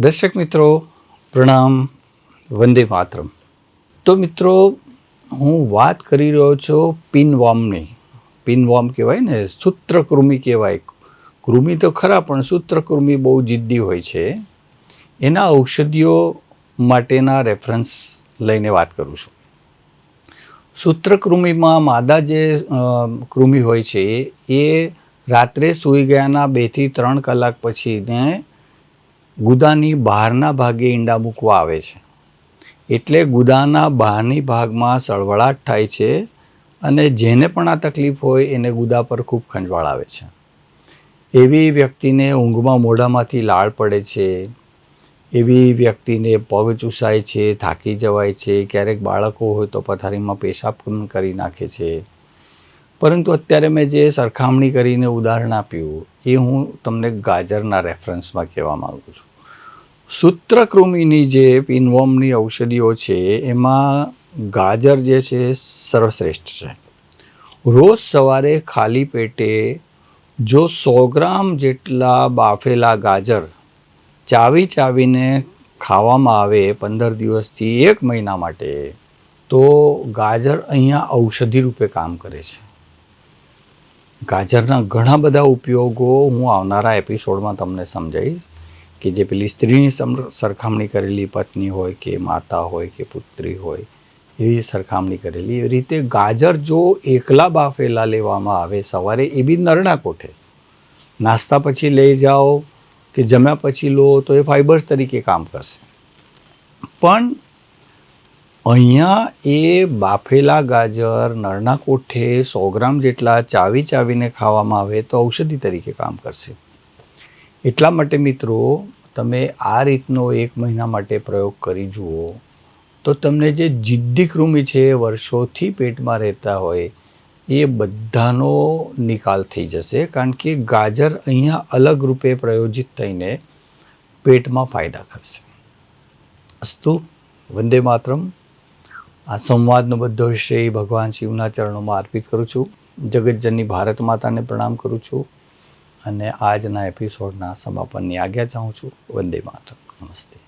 દર્શક મિત્રો, પ્રણામ, વંદે માતરમ. તો મિત્રો, હું વાત કરી રહ્યો છું પિનવોર્મની પિનવોર્મ કહેવાય ને, સૂત્રકૃમિ કહેવાય. કૃમિ તો ખરા, પણ સૂત્રકૃમિ બહુ જિદ્દી હોય છે. એના ઔષધિઓ માટેના રેફરન્સ લઈને વાત કરું છું. સૂત્રકૃમિમાં માદા જે કૃમિ હોય છે, એ રાત્રે સૂઈ ગયાના બેથી ત્રણ કલાક પછીને ગુદાની બહારના ભાગે ઈંડા મૂકવા આવે છે. એટલે ગુદાના બહારની ભાગમાં સળવળાટ થાય છે અને જેને પણ આ તકલીફ હોય એને ગુદા પર ખૂબ ખંજવાળ આવે છે. એવી વ્યક્તિને ઊંઘમાં મોઢામાંથી લાળ પડે છે, એવી વ્યક્તિને પગ ચૂસાય છે, થાકી જવાય છે, ક્યારેક બાળકો હોય તો પથારીમાં પેશાબ કરી નાખે છે. પરંતુ અત્યારે મેં જે સરખામણી કરીને ઉદાહરણ આપ્યું, એ હું તમને ગાજરના રેફરન્સમાં કહેવા માગું છું. સૂત્રકૃમિની જે પિનવોર્મની ઔષધિઓ છે, એમાં ગાજર જે છે, સર્વશ્રેષ્ઠ છે. રોજ સવારે ખાલી પેટે જો સો ગ્રામ જેટલા બાફેલા ગાજર ચાવી ચાવીને ખાવામાં આવે પંદર દિવસથી એક મહિના માટે, તો ગાજર અહીંયા ઔષધિ રૂપે કામ કરે છે. ગાજરના ઘણા બધા ઉપયોગો હું આવનારા એપિસોડમાં તમને સમજાવીશ. કે જે પેલી સ્ત્રીની સરખામણી કરેલી, પત્ની હોય કે માતા હોય કે પુત્રી હોય, એવી સરખામણી કરેલી. એવી રીતે ગાજર જો એકલા બાફેલા લેવામાં આવે સવારે, એ બી નરણા કોઠે. નાસ્તા પછી લઈ જાઓ કે જમ્યા પછી લો તો એ ફાઇબર્સ તરીકે કામ કરશે. પણ અહીંયા એ બાફેલા ગાજર નરણા કોઠે સો ગ્રામ જેટલા ચાવી ચાવીને ખાવામાં આવે તો ઔષધિ તરીકે કામ કરશે. એટલા માટે મિત્રો, તમે આ રીતનો એક મહિના માટે પ્રયોગ કરી જુઓ, તો તમને જે જિદ્દી કૃમિ છે વર્ષોથી પેટમાં રહેતા હોય, એ બધાનો નિકાલ થઈ જશે, કારણ કે ગાજર અહીંયા અલગ રૂપે પ્રયોજિત થઈને પેટમાં ફાયદા કરશે. અસ્તુ, વંદે માતરમ. આ સંવાદનો બધો શ્રેય ભગવાન શિવના ચરણોમાં અર્પિત કરું છું. જગતજનની ભારત માતાને પ્રણામ કરું છું. અને આજના એપિસોડના સમાપનની આજ્ઞા ચાહું છું. વંદે માતરમ. નમસ્તે.